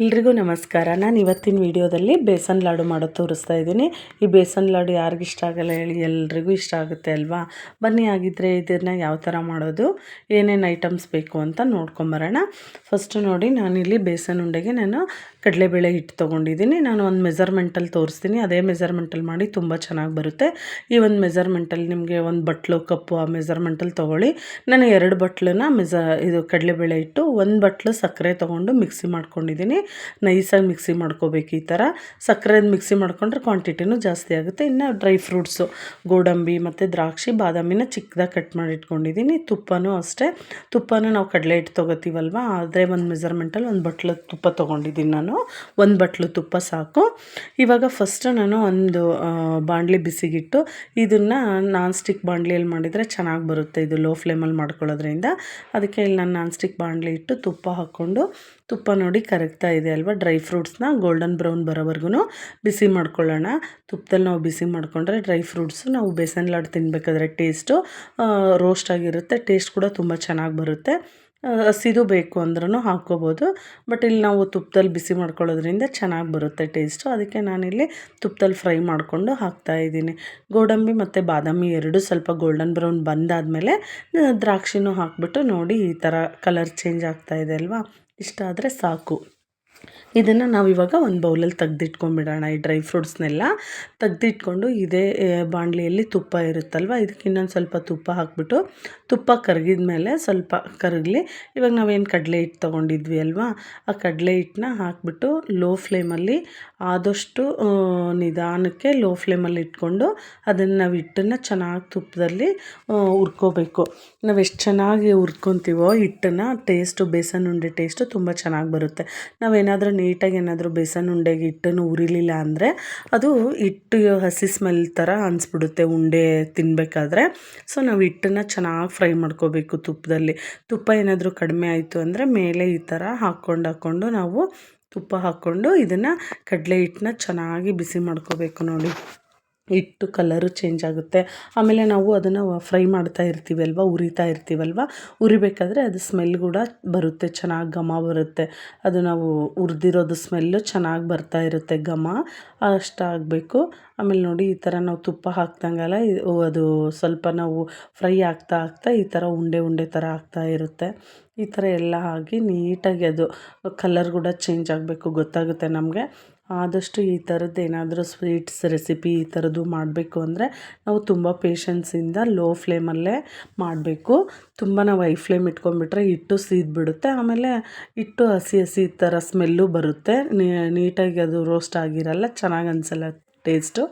ಎಲ್ರಿಗೂ ನಮಸ್ಕಾರ. ನಾನು ಇವತ್ತಿನ ವಿಡಿಯೋದಲ್ಲಿ ಬೇಸನ್ ಲಾಡು ಮಾಡೋದು ತೋರಿಸ್ತಾ ಇದ್ದೀನಿ. ಈ ಬೇಸನ್ ಲಾಡು ಯಾರಿಗಿಷ್ಟ ಆಗಲ್ಲ ಹೇಳಿ ಎಲ್ರಿಗೂ ಇಷ್ಟ ಆಗುತ್ತೆ ಅಲ್ವಾ? ಬನ್ನಿ ಆಗಿದ್ದರೆ ಇದನ್ನು ಯಾವ ಥರ ಮಾಡೋದು, ಏನೇನು ಐಟಮ್ಸ್ ಬೇಕು ಅಂತ ನೋಡ್ಕೊಂಬರೋಣ ಫಸ್ಟು ನೋಡಿ ನಾನಿಲ್ಲಿ ಬೇಸನ್ ಉಂಡೆಗೆ ನಾನು ಕಡಲೆಬೇಳೆ ಹಿಟ್ಟು ತೊಗೊಂಡಿದ್ದೀನಿ. ನಾನು ಒಂದು ಮೆಜರ್ಮೆಂಟಲ್ಲಿ ತೋರಿಸ್ತೀನಿ. ಅದೇ ಮೆಜರ್ಮೆಂಟಲ್ಲಿ ಮಾಡಿ ತುಂಬ ಚೆನ್ನಾಗಿ ಬರುತ್ತೆ. ಈ ಒಂದು ಮೆಜರ್ಮೆಂಟಲ್ಲಿ ನಿಮಗೆ ಒಂದು ಬಟ್ಲು, ಕಪ್ಪು ಆ ಮೆಜರ್ಮೆಂಟಲ್ಲಿ ತೊಗೊಳ್ಳಿ. ನಾನು ಎರಡು ಬಟ್ಲನ್ನ ಮೆಜ ಇದು ಕಡಲೆಬೇಳೆ ಇಟ್ಟು ಒಂದು ಬಟ್ಲು ಸಕ್ಕರೆ ತೊಗೊಂಡು ಮಿಕ್ಸಿ ಮಾಡ್ಕೊಂಡಿದ್ದೀನಿ. ನೈಸಾಗಿ ಮಿಕ್ಸಿ ಮಾಡ್ಕೋಬೇಕು ಈ ಥರ. ಸಕ್ಕರೆದು ಮಿಕ್ಸಿ ಮಾಡ್ಕೊಂಡ್ರೆ ಕ್ವಾಂಟಿಟಿನೂ ಜಾಸ್ತಿ ಆಗುತ್ತೆ. ಇನ್ನು ಡ್ರೈ ಫ್ರೂಟ್ಸು, ಗೋಡಂಬಿ ಮತ್ತು ದ್ರಾಕ್ಷಿ, ಬಾದಾಮಿನ ಚಿಕ್ಕದಾಗಿ ಕಟ್ ಮಾಡಿ ಇಟ್ಕೊಂಡಿದ್ದೀನಿ. ತುಪ್ಪನೂ ಅಷ್ಟೇ. ತುಪ್ಪನೂ ನಾವು ಕಡಲೆ ಹಿಟ್ಟು ತೊಗೋತೀವಲ್ವ? ಆದರೆ ಒಂದು ಮೆಜರ್ಮೆಂಟಲ್ಲಿ ಒಂದು ಬಟ್ಲು ತುಪ್ಪ ತೊಗೊಂಡಿದ್ದೀನಿ ನಾನು. ಒಂದು ಬಟ್ಲು ತುಪ್ಪ ಸಾಕು. ಇವಾಗ ಫಸ್ಟು ನಾನು ಒಂದು ಬಾಣಲಿ ಬಿಸಿಗಿಟ್ಟು, ಇದನ್ನು ನಾನ್ ಸ್ಟಿಕ್ ಬಾಣಲಿಯಲ್ಲಿ ಮಾಡಿದರೆ ಚೆನ್ನಾಗಿ ಬರುತ್ತೆ ಇದು ಲೋ ಫ್ಲೇಮಲ್ಲಿ ಮಾಡ್ಕೊಳ್ಳೋದ್ರಿಂದ. ಅದಕ್ಕೆ ಇಲ್ಲಿ ನಾನು ನಾನ್ ಸ್ಟಿಕ್ ಬಾಣಲಿ ಇಟ್ಟು ತುಪ್ಪ ಹಾಕ್ಕೊಂಡು ತುಪ್ಪ ನೋಡಿ ಕರಗ್ತಾ ಇದೆ ಅಲ್ವಾ? ಡ್ರೈ ಫ್ರೂಟ್ಸ್ನ ಗೋಲ್ಡನ್ ಬ್ರೌನ್ ಬರೋವರೆಗೂ ಬಿಸಿ ಮಾಡ್ಕೊಳ್ಳೋಣ. ತುಪ್ಪದಲ್ಲಿ ನಾವು ಬಿಸಿ ಮಾಡಿಕೊಂಡ್ರೆ ಡ್ರೈ ಫ್ರೂಟ್ಸು ನಾವು ಬೇಸನ್ ಲಾಡ್ ತಿನ್ನಬೇಕಾದ್ರೆ ಟೇಸ್ಟು ರೋಸ್ಟ್ ಆಗಿರುತ್ತೆ, ಟೇಸ್ಟ್ ಕೂಡ ತುಂಬ ಚೆನ್ನಾಗಿ ಬರುತ್ತೆ. ಹಸಿದು ಬೇಕು ಅಂದ್ರೂ ಹಾಕ್ಕೋಬೋದು. ಬಟ್ ಇಲ್ಲಿ ನಾವು ತುಪ್ಪದಲ್ಲಿ ಬಿಸಿ ಮಾಡ್ಕೊಳ್ಳೋದ್ರಿಂದ ಚೆನ್ನಾಗಿ ಬರುತ್ತೆ ಟೇಸ್ಟು. ಅದಕ್ಕೆ ನಾನಿಲ್ಲಿ ತುಪ್ಪದಲ್ಲಿ ಫ್ರೈ ಮಾಡಿಕೊಂಡು ಹಾಕ್ತಾಯಿದ್ದೀನಿ ಗೋಡಂಬಿ ಮತ್ತು ಬಾದಾಮಿ ಎರಡು ಸ್ವಲ್ಪ ಗೋಲ್ಡನ್ ಬ್ರೌನ್ ಬಂದಾದಮೇಲೆ ದ್ರಾಕ್ಷಿನೂ ಹಾಕ್ಬಿಟ್ಟು ನೋಡಿ ಈ ಥರ ಕಲರ್ ಚೇಂಜ್ ಆಗ್ತಾಯಿದೆ ಅಲ್ವಾ? ಇಷ್ಟ ಆದರೆ ಸಾಕು. ಇದನ್ನು ನಾವು ಇವಾಗ ಒಂದು ಬೌಲಲ್ಲಿ ತೆಗ್ದಿಟ್ಕೊಂಡ್ಬಿಡೋಣ ಈ ಡ್ರೈ ಫ್ರೂಟ್ಸ್ನೆಲ್ಲ. ತೆಗ್ದಿಟ್ಕೊಂಡು ಇದೇ ಬಾಣಲಿಯಲ್ಲಿ ತುಪ್ಪ ಇರುತ್ತಲ್ವ, ಇದಕ್ಕೆ ಇನ್ನೊಂದು ಸ್ವಲ್ಪ ತುಪ್ಪ ಹಾಕ್ಬಿಟ್ಟು, ತುಪ್ಪ ಕರಗಿದ ಮೇಲೆ ಸ್ವಲ್ಪ ಕರಗಲಿ. ಇವಾಗ ನಾವೇನು ಕಡಲೆ ಹಿಟ್ಟು ತೊಗೊಂಡಿದ್ವಿ ಅಲ್ವಾ, ಆ ಕಡಲೆ ಹಿಟ್ಟನ್ನ ಹಾಕ್ಬಿಟ್ಟು ಲೋ ಫ್ಲೇಮಲ್ಲಿ ಆದಷ್ಟು ನಿಧಾನಕ್ಕೆ ಲೋ ಫ್ಲೇಮಲ್ಲಿ ಇಟ್ಕೊಂಡು ಅದನ್ನು ನಾವು ಹಿಟ್ಟನ್ನು ಚೆನ್ನಾಗಿ ತುಪ್ಪದಲ್ಲಿ ಹುರ್ಕೋಬೇಕು. ನಾವು ಎಷ್ಟು ಚೆನ್ನಾಗಿ ಹುರ್ಕೊತೀವೋ ಹಿಟ್ಟನ್ನು, ಟೇಸ್ಟು, ಬೇಸನ್ ಉಂಡೆ ಟೇಸ್ಟು ತುಂಬ ಚೆನ್ನಾಗಿ ಬರುತ್ತೆ. ನಾವೇನಾದರೂ ನೀಟಾಗಿ ಏನಾದರೂ ಬೇಸನ್ ಉಂಡೆಗೆ ಹಿಟ್ಟನ್ನು ಉರಿಲಿಲ್ಲ ಅಂದರೆ ಅದು ಹಿಟ್ಟು ಹಸಿ ಸ್ಮೆಲ್ ಥರ ಅನಿಸ್ಬಿಡುತ್ತೆ ಉಂಡೆ ತಿನ್ನಬೇಕಾದ್ರೆ ಸೊ ನಾವು ಹಿಟ್ಟನ್ನು ಚೆನ್ನಾಗಿ ಫ್ರೈ ಮಾಡ್ಕೋಬೇಕು ತುಪ್ಪದಲ್ಲಿ. ತುಪ್ಪ ಏನಾದರೂ ಕಡಿಮೆ ಆಯಿತು ಅಂದರೆ ಮೇಲೆ ಈ ಥರ ಹಾಕ್ಕೊಂಡು ಹಾಕ್ಕೊಂಡು ನಾವು ತುಪ್ಪ ಹಾಕ್ಕೊಂಡು ಇದನ್ನು ಕಡಲೆ ಹಿಟ್ಟನ್ನ ಚೆನ್ನಾಗಿ ಬಿಸಿ ಮಾಡ್ಕೋಬೇಕು ನೋಡಿ. ಹಿಟ್ಟು ಕಲರು ಚೇಂಜ್ ಆಗುತ್ತೆ. ಆಮೇಲೆ ನಾವು ಅದನ್ನು ಫ್ರೈ ಮಾಡ್ತಾ ಇರ್ತೀವಲ್ವ, ಉರಿತಾ ಇರ್ತೀವಲ್ವ, ಉರಿಬೇಕಾದ್ರೆ ಅದು ಸ್ಮೆಲ್ ಕೂಡ ಬರುತ್ತೆ, ಚೆನ್ನಾಗಿ ಘಮ ಬರುತ್ತೆ. ಅದು ನಾವು ಉರಿದಿರೋದು ಸ್ಮೆಲ್ಲು ಚೆನ್ನಾಗಿ ಬರ್ತಾ ಇರುತ್ತೆ ಘಮ, ಅಷ್ಟಾಗಬೇಕು. ಆಮೇಲೆ ನೋಡಿ ಈ ಥರ ನಾವು ತುಪ್ಪ ಹಾಕ್ದಂಗೆಲ್ಲ ಅದು ಸ್ವಲ್ಪ ನಾವು ಫ್ರೈ ಆಗ್ತಾ ಆಗ್ತಾ ಈ ಥರ ಉಂಡೆ ಉಂಡೆ ಥರ ಆಗ್ತಾ ಇರುತ್ತೆ. ಈ ಥರ ಎಲ್ಲ ಆಗಿ ನೀಟಾಗಿ ಅದು ಕಲರ್ ಕೂಡ ಚೇಂಜ್ ಆಗಬೇಕು, ಗೊತ್ತಾಗುತ್ತೆ ನಮಗೆ. ಆದಷ್ಟು ಈ ಥರದ್ದು ಏನಾದರೂ ಸ್ವೀಟ್ಸ್, ರೆಸಿಪಿ ಈ ಥರದ್ದು ಮಾಡಬೇಕು ಅಂದರೆ ನಾವು ತುಂಬ ಪೇಷನ್ಸಿಂದ ಲೋ ಫ್ಲೇಮಲ್ಲೇ ಮಾಡಬೇಕು. ತುಂಬ ನಾವು ಐ ಫ್ಲೇಮ್ ಇಟ್ಕೊಂಡ್ಬಿಟ್ರೆ ಹಿಟ್ಟು ಸೀದ್ಬಿಡುತ್ತೆ. ಆಮೇಲೆ ಹಿಟ್ಟು ಹಸಿ ಹಸಿ ಥರ ಸ್ಮೆಲ್ಲು ಬರುತ್ತೆ. ನೀಟಾಗಿ ಅದು ರೋಸ್ಟ್ ಆಗಿರಲ್ಲ, ಚೆನ್ನಾಗಿ ಅನಿಸಲ್ಲ ಟೇಸ್ಟು.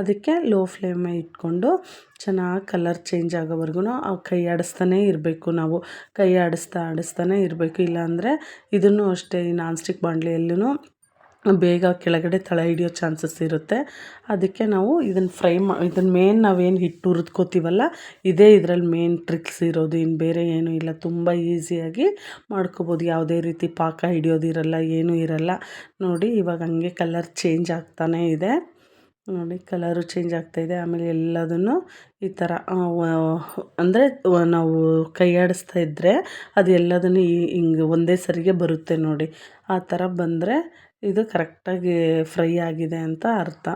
ಅದಕ್ಕೆ ಲೋ ಫ್ಲೇಮೇ ಇಟ್ಕೊಂಡು ಚೆನ್ನಾಗಿ ಕಲರ್ ಚೇಂಜ್ ಆಗೋವರೆಗೂ ಕೈ ಆಡಿಸ್ತಾನೇ ಇರಬೇಕು ನಾವು. ಕೈ ಆಡಿಸ್ತಾ ಆಡಿಸ್ತಾನೆ ಇರಬೇಕು. ಇಲ್ಲಾಂದರೆ ಇದನ್ನು ಅಷ್ಟೇ ಈ ನಾನ್ ಸ್ಟಿಕ್ ಬಾಣಲೆಯಲ್ಲೂ ಬೇಗ ಕೆಳಗಡೆ ತಳ ಹಿಡಿಯೋ ಚಾನ್ಸಸ್ ಇರುತ್ತೆ. ಅದಕ್ಕೆ ನಾವು ಇದನ್ನು ಫ್ರೈ ಮಾ ಇದನ್ನು ಮೇನ್ ನಾವೇನು ಹಿಟ್ಟು ಹುರಿದ್ಕೋತೀವಲ್ಲ ಇದೇ ಇದರಲ್ಲಿ ಮೇನ್ ಟ್ರಿಕ್ಸ್ ಇರೋದು. ಇನ್ನು ಬೇರೆ ಏನೂ ಇಲ್ಲ. ತುಂಬ ಈಸಿಯಾಗಿ ಮಾಡ್ಕೋಬೋದು. ಯಾವುದೇ ರೀತಿ ಪಾಕ ಹಿಡಿಯೋದಿರಲ್ಲ ಏನೂ ಇರಲ್ಲ. ನೋಡಿ, ಇವಾಗ ಹಂಗೆ ಕಲರ್ ಚೇಂಜ್ ಆಗ್ತಾನೇ ಇದೆ. ನೋಡಿ ಕಲರು ಚೇಂಜ್ ಆಗ್ತಾಯಿದೆ ಆಮೇಲೆ ಎಲ್ಲದನ್ನು ಈ ಥರ ಅಂದರೆ ನಾವು ಕೈಯಾಡಿಸ್ತಾ ಇದ್ದರೆ ಅದು ಎಲ್ಲದನ್ನು ಹಿಂಗೆ ಒಂದೇ ಸರಿಗೆ ಬರುತ್ತೆ ನೋಡಿ. ಆ ಥರ ಬಂದರೆ ಇದು ಕರೆಕ್ಟಾಗಿ ಫ್ರೈ ಆಗಿದೆ ಅಂತ ಅರ್ಥ.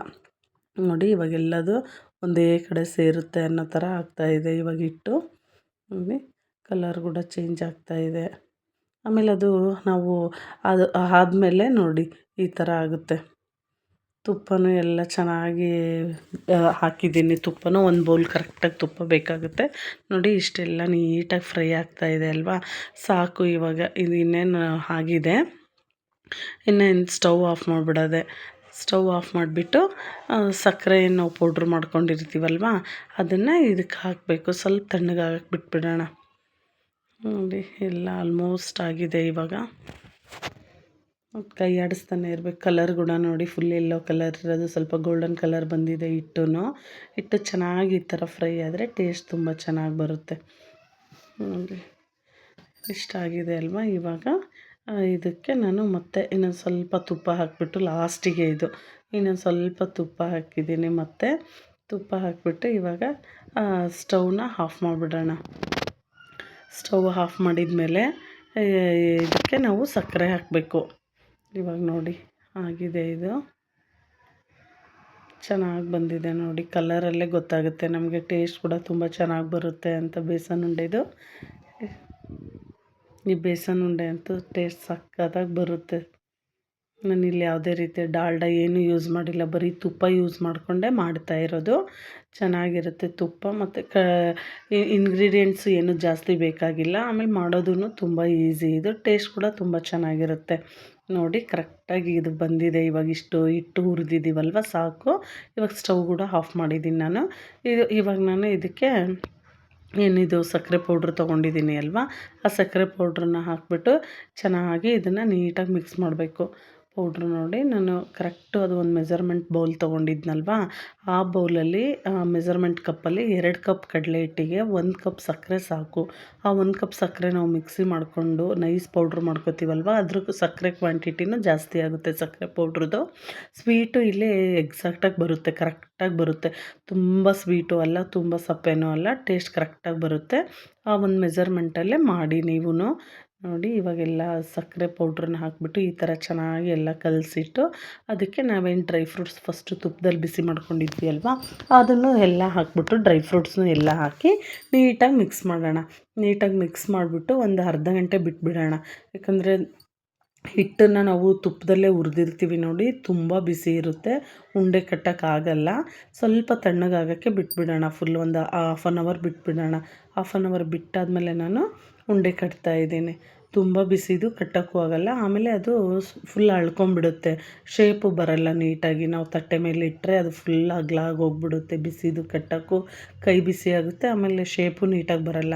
ನೋಡಿ ಇವಾಗೆಲ್ಲದು ಒಂದೇ ಕಡೆ ಸೇರುತ್ತೆ ಅನ್ನೋ ಥರ ಆಗ್ತಾಯಿದೆ ಇವಾಗ ಹಿಟ್ಟು. ನೋಡಿ, ಕಲರ್ ಕೂಡ ಚೇಂಜ್ ಆಗ್ತಾಯಿದೆ ಆಮೇಲೆ ಅದು ನಾವು ಅದು ಆದಮೇಲೆ ನೋಡಿ, ಈ ಥರ ಆಗುತ್ತೆ. ತುಪ್ಪನೂ ಎಲ್ಲ ಚೆನ್ನಾಗಿ ಹಾಕಿದ್ದೀನಿ ತುಪ್ಪನೂ. ಒಂದು ಬೌಲ್ ಕರೆಕ್ಟಾಗಿ ತುಪ್ಪ ಬೇಕಾಗುತ್ತೆ. ನೋಡಿ, ಇಷ್ಟೆಲ್ಲ ನೀಟಾಗಿ ಫ್ರೈ ಆಗ್ತಾಯಿದೆ ಅಲ್ವಾ? ಸಾಕು ಇವಾಗ, ಇದು ಇನ್ನೇನು ಆಗಿದೆ. ಇನ್ನೇನು ಸ್ಟವ್ ಆಫ್ ಮಾಡಿಬಿಡೋದೆ. ಸ್ಟವ್ ಆಫ್ ಮಾಡಿಬಿಟ್ಟು ಸಕ್ಕರೆಯನ್ನು ನಾವು ಪೌಡ್ರ್ ಮಾಡ್ಕೊಂಡಿರ್ತೀವಲ್ವ? ಅದನ್ನು ಇದಕ್ಕೆ ಹಾಕಬೇಕು. ಸ್ವಲ್ಪ ತಣ್ಣಗಾಗಕ್ಕೆ ಬಿಟ್ಬಿಡೋಣ. ನೋಡಿ, ಎಲ್ಲ ಆಲ್ಮೋಸ್ಟ್ ಆಗಿದೆ ಇವಾಗ. ಕೈ ಆಡಿಸ್ತಾನೆ ಇರಬೇಕು. ಕಲರ್ ಕೂಡ ನೋಡಿ ಫುಲ್ ಎಲ್ಲೋ ಕಲರ್ ಇರೋದು. ಸ್ವಲ್ಪ ಗೋಲ್ಡನ್ ಕಲರ್ ಬಂದಿದೆ ಹಿಟ್ಟು ಹಿಟ್ಟು ಚೆನ್ನಾಗಿ ಈ ಥರ ಫ್ರೈ ಆದರೆ ಟೇಸ್ಟ್ ತುಂಬ ಚೆನ್ನಾಗಿ ಬರುತ್ತೆ. ನೋಡಿ, ಇಷ್ಟ ಆಗಿದೆ ಅಲ್ವಾ ಇವಾಗ? ಇದಕ್ಕೆ ನಾನು ಮತ್ತೆ ಇನ್ನೊಂದು ಸ್ವಲ್ಪ ತುಪ್ಪ ಹಾಕಿಬಿಟ್ಟು ಲಾಸ್ಟಿಗೆ ಇದು. ಇನ್ನೊಂದು ಸ್ವಲ್ಪ ತುಪ್ಪ ಹಾಕಿದ್ದೀನಿ ಮತ್ತು. ತುಪ್ಪ ಹಾಕಿಬಿಟ್ಟು ಇವಾಗ ಸ್ಟವ್ನ ಆಫ್ ಮಾಡಿಬಿಡೋಣ. ಸ್ಟವ್ ಆಫ್ ಮಾಡಿದ ಮೇಲೆ ಇದಕ್ಕೆ ನಾವು ಸಕ್ಕರೆ ಹಾಕಬೇಕು. ಇವಾಗ ನೋಡಿ, ಆಗಿದೆ ಇದು. ಚೆನ್ನಾಗಿ ಬಂದಿದೆ ನೋಡಿ, ಕಲರಲ್ಲೇ ಗೊತ್ತಾಗುತ್ತೆ. ನಮಗೆ ಟೇಸ್ಟ್ ಕೂಡ ತುಂಬ ಚೆನ್ನಾಗಿ ಬರುತ್ತೆ ಅಂತ ಬೇಸನ್ ಉಂಡೆದು ಈ ಬೇಸನ್ ಉಂಡೆ ಅಂತೂ ಟೇಸ್ಟ್ ಸಕ್ಕತ್ತಾಗಿ ಬರುತ್ತೆ. ನಾನು ಇಲ್ಲಿ ಯಾವುದೇ ರೀತಿಯ ಡಾಲ್ಡ ಏನು ಯೂಸ್ ಮಾಡಿಲ್ಲ. ಬರೀ ತುಪ್ಪ ಯೂಸ್ ಮಾಡಿಕೊಂಡೇ ಮಾಡ್ತಾ ಇರೋದು. ಚೆನ್ನಾಗಿರುತ್ತೆ ತುಪ್ಪ ಮತ್ತು ಕ ಇಂಗ್ರೀಡಿಯೆಂಟ್ಸ್ ಏನು ಜಾಸ್ತಿ ಬೇಕಾಗಿಲ್ಲ. ಆಮೇಲೆ ಮಾಡೋದೂ ತುಂಬ ಈಸಿ ಇದು ಟೇಸ್ಟ್ ಕೂಡ ತುಂಬ ಚೆನ್ನಾಗಿರುತ್ತೆ. ನೋಡಿ ಕರೆಕ್ಟಾಗಿ ಇದು ಬಂದಿದೆ. ಇವಾಗ ಇಷ್ಟು ಹಿಟ್ಟು ಹುರಿದಿದ್ದೀವಲ್ವ ಸಾಕು. ಇವಾಗ ಸ್ಟವ್ ಕೂಡ ಆಫ್ ಮಾಡಿದ್ದೀನಿ ನಾನು. ಇದು ಇವಾಗ ನಾನು ಇದಕ್ಕೆ ಏನಿದು ಸಕ್ಕರೆ ಪೌಡ್ರ್ ತೊಗೊಂಡಿದ್ದೀನಿ ಅಲ್ವಾ? ಆ ಸಕ್ಕರೆ ಪೌಡ್ರನ್ನ ಹಾಕಿಬಿಟ್ಟು ಚೆನ್ನಾಗಿ ಇದನ್ನು ನೀಟಾಗಿ ಮಿಕ್ಸ್ ಮಾಡಬೇಕು. ಪೌಡ್ರ್ ನೋಡಿ ನಾನು ಕರೆಕ್ಟು ಅದು ಒಂದು ಮೆಜರ್ಮೆಂಟ್ ಬೌಲ್ ತೊಗೊಂಡಿದ್ನಲ್ವಾ? ಆ ಬೌಲಲ್ಲಿ ಮೆಜರ್ಮೆಂಟ್ ಕಪ್ಪಲ್ಲಿ ಎರಡು ಕಪ್ ಕಡಲೆ ಹಿಟ್ಟಿಗೆ, ಒಂದು ಕಪ್ ಸಕ್ಕರೆ ಸಾಕು. ಆ ಒಂದು ಕಪ್ ಸಕ್ಕರೆ ನಾವು ಮಿಕ್ಸಿ ಮಾಡಿಕೊಂಡು ನೈಸ್ ಪೌಡ್ರ್ ಮಾಡ್ಕೋತೀವಲ್ವ? ಅದ್ರ ಸಕ್ಕರೆ ಕ್ವಾಂಟಿಟಿನೂ ಜಾಸ್ತಿ ಆಗುತ್ತೆ ಸಕ್ಕರೆ ಪೌಡ್ರದ್ದು. ಸ್ವೀಟು ಇಲ್ಲಿ ಎಕ್ಸಾಕ್ಟಾಗಿ ಬರುತ್ತೆ, ಕರೆಕ್ಟಾಗಿ ಬರುತ್ತೆ. ತುಂಬ ಸ್ವೀಟು ಅಲ್ಲ, ತುಂಬ ಸಪ್ಪೆನೂ ಅಲ್ಲ, ಟೇಸ್ಟ್ ಕರೆಕ್ಟಾಗಿ ಬರುತ್ತೆ. ಆ ಒಂದು ಮೆಜರ್ಮೆಂಟಲ್ಲೇ ಮಾಡಿ ನೀವು ನೋಡಿ ಇವಾಗೆಲ್ಲ ಸಕ್ಕರೆ ಪೌಡ್ರನ್ನ ಹಾಕಿಬಿಟ್ಟು ಈ ಥರ ಚೆನ್ನಾಗಿ ಎಲ್ಲ ಕಲಸಿಟ್ಟು ಅದಕ್ಕೆ ನಾವೇನು ಡ್ರೈ ಫ್ರೂಟ್ಸ್ ಫಸ್ಟು ತುಪ್ಪದಲ್ಲಿ ಬಿಸಿ ಮಾಡ್ಕೊಂಡಿದ್ವಿ ಅಲ್ವಾ? ಅದನ್ನು ಎಲ್ಲ ಹಾಕ್ಬಿಟ್ಟು ಡ್ರೈ ಫ್ರೂಟ್ಸ್ನು ಎಲ್ಲ ಹಾಕಿ ನೀಟಾಗಿ ಮಿಕ್ಸ್ ಮಾಡೋಣ. ನೀಟಾಗಿ ಮಿಕ್ಸ್ ಮಾಡಿಬಿಟ್ಟು ಒಂದು ಅರ್ಧ ಗಂಟೆ ಬಿಟ್ಬಿಡೋಣ. ಯಾಕಂದರೆ ಹಿಟ್ಟನ್ನು ನಾವು ತುಪ್ಪದಲ್ಲೇ ಉರಿದಿರ್ತೀವಿ ನೋಡಿ, ತುಂಬ ಬಿಸಿ ಇರುತ್ತೆ, ಉಂಡೆ ಕಟ್ಟೋಕ್ಕಾಗಲ್ಲ ಸ್ವಲ್ಪ ತಣ್ಣಗಾಗೋಕ್ಕೆ ಬಿಟ್ಬಿಡೋಣ ಫುಲ್ ಒಂದು ಹಾಫ್ ಆನ್ ಅವರ್ ಬಿಟ್ಬಿಡೋಣ. ಹಾಫ್ ಆನ್ ಅವರ್ ಬಿಟ್ಟಾದಮೇಲೆ ನಾನು ಉಂಡೆ ಕಟ್ತಾ ಇದ್ದೀನಿ. ತುಂಬ ಬಿಸಿದು, ಕಟ್ಟೋಕ್ಕೂ ಆಗಲ್ಲ. ಆಮೇಲೆ ಅದು ಫುಲ್ ಅಳ್ಕೊಂಬಿಡುತ್ತೆ ಶೇಪು ಬರಲ್ಲ ನೀಟಾಗಿ. ನಾವು ತಟ್ಟೆ ಮೇಲೆ ಇಟ್ಟರೆ ಅದು ಫುಲ್ ಅಗ್ಲಾಗಿ ಹೋಗ್ಬಿಡುತ್ತೆ. ಬಿಸಿದು, ಕಟ್ಟೋಕ್ಕೂ ಕೈ ಬಿಸಿ ಆಗುತ್ತೆ. ಆಮೇಲೆ ಶೇಪು ನೀಟಾಗಿ ಬರಲ್ಲ.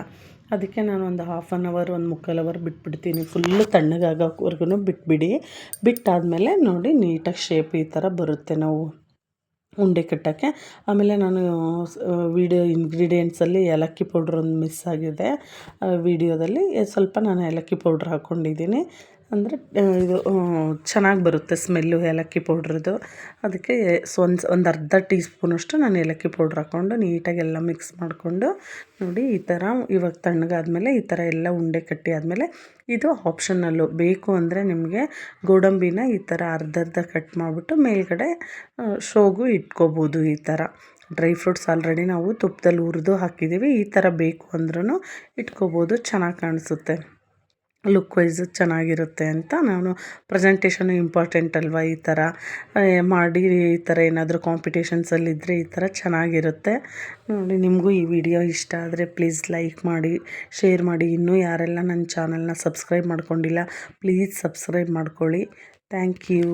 ಅದಕ್ಕೆ ನಾನು ಒಂದು ಹಾಫ್ ಆನ್ ಅವರ್ ಒಂದು ಮುಕ್ಕಾಲು ಅವರ್ ಬಿಟ್ಬಿಡ್ತೀನಿ. ಫುಲ್ಲು ತಣ್ಣಗಾಗೋವರೆಗೂ ಬಿಟ್ಬಿಡಿ. ಬಿಟ್ಟಾದಮೇಲೆ ನೋಡಿ, ನೀಟಾಗಿ ಶೇಪ್ ಈ ಥರ ಬರುತ್ತೆ. ನಾವು ಉಂಡೆ ಕಟ್ಟೋಕ್ಕೆ. ಆಮೇಲೆ ನಾನು ವೀಡಿಯೋ ಇಂಗ್ರೀಡಿಯೆಂಟ್ಸಲ್ಲಿ ಏಲಕ್ಕಿ ಪೌಡ್ರ್ ಒಂದು ಮಿಸ್ ಆಗಿದೆ. ವೀಡಿಯೋದಲ್ಲಿ ಸ್ವಲ್ಪ ನಾನು ಏಲಕ್ಕಿ ಪೌಡ್ರ್ ಹಾಕ್ಕೊಂಡಿದ್ದೀನಿ ಅಂದರೆ ಇದು ಚೆನ್ನಾಗಿ ಬರುತ್ತೆ ಸ್ಮೆಲ್ಲು ಏಲಕ್ಕಿ ಪೌಡ್ರದ್ದು. ಅದಕ್ಕೆ ಒಂದು ಒಂದು ಅರ್ಧ ಟೀ ಸ್ಪೂನಷ್ಟು ನಾನು ಏಲಕ್ಕಿ ಪೌಡ್ರ್ ಹಾಕ್ಕೊಂಡು ನೀಟಾಗಿ ಎಲ್ಲ ಮಿಕ್ಸ್ ಮಾಡಿಕೊಂಡು ನೋಡಿ ಈ ಥರ ಇವಾಗ ತಣ್ಣಗಾದ್ಮೇಲೆ ಈ ಥರ ಎಲ್ಲ ಉಂಡೆ ಕಟ್ಟಿ ಆದಮೇಲೆ ಇದು ಆಪ್ಷನಲ್ಲು. ಬೇಕು ಅಂದರೆ ನಿಮಗೆ ಗೋಡಂಬಿನ ಈ ಥರ ಅರ್ಧ ಅರ್ಧ ಕಟ್ ಮಾಡಿಬಿಟ್ಟು ಮೇಲ್ಗಡೆ ಶೋಗು ಇಟ್ಕೋಬೋದು ಈ ಥರ. ಡ್ರೈ ಫ್ರೂಟ್ಸ್ ಆಲ್ರೆಡಿ ನಾವು ತುಪ್ಪದಲ್ಲಿ ಹುರಿದು ಹಾಕಿದ್ದೀವಿ. ಈ ಥರ ಬೇಕು ಅಂದ್ರೂ ಇಟ್ಕೋಬೋದು. ಚೆನ್ನಾಗಿ ಕಾಣಿಸುತ್ತೆ. ಲುಕ್ ವೈಸ್ ಚೆನ್ನಾಗಿರುತ್ತೆ ಅಂತ ನಾನು ಪ್ರೆಸೆಂಟೇಷನು ಇಂಪಾರ್ಟೆಂಟ್ ಅಲ್ವಾ ಈ ಥರ? ಮಾಡಿ ಈ ಥರ ಏನಾದರೂ ಕಾಂಪಿಟೇಷನ್ಸಲ್ಲಿದ್ದರೆ ಈ ಥರ ಚೆನ್ನಾಗಿರುತ್ತೆ. ನೋಡಿ, ನಿಮಗೂ ಈ ವಿಡಿಯೋ ಇಷ್ಟ ಆದರೆ ಪ್ಲೀಸ್ ಲೈಕ್ ಮಾಡಿ ಶೇರ್ ಮಾಡಿ. ಇನ್ನೂ ಯಾರೆಲ್ಲ ನನ್ನ ಚಾನಲ್ನ ಸಬ್ಸ್ಕ್ರೈಬ್ ಮಾಡ್ಕೊಂಡಿಲ್ಲ ಪ್ಲೀಸ್ ಸಬ್ಸ್ಕ್ರೈಬ್ ಮಾಡ್ಕೊಳ್ಳಿ. Thank you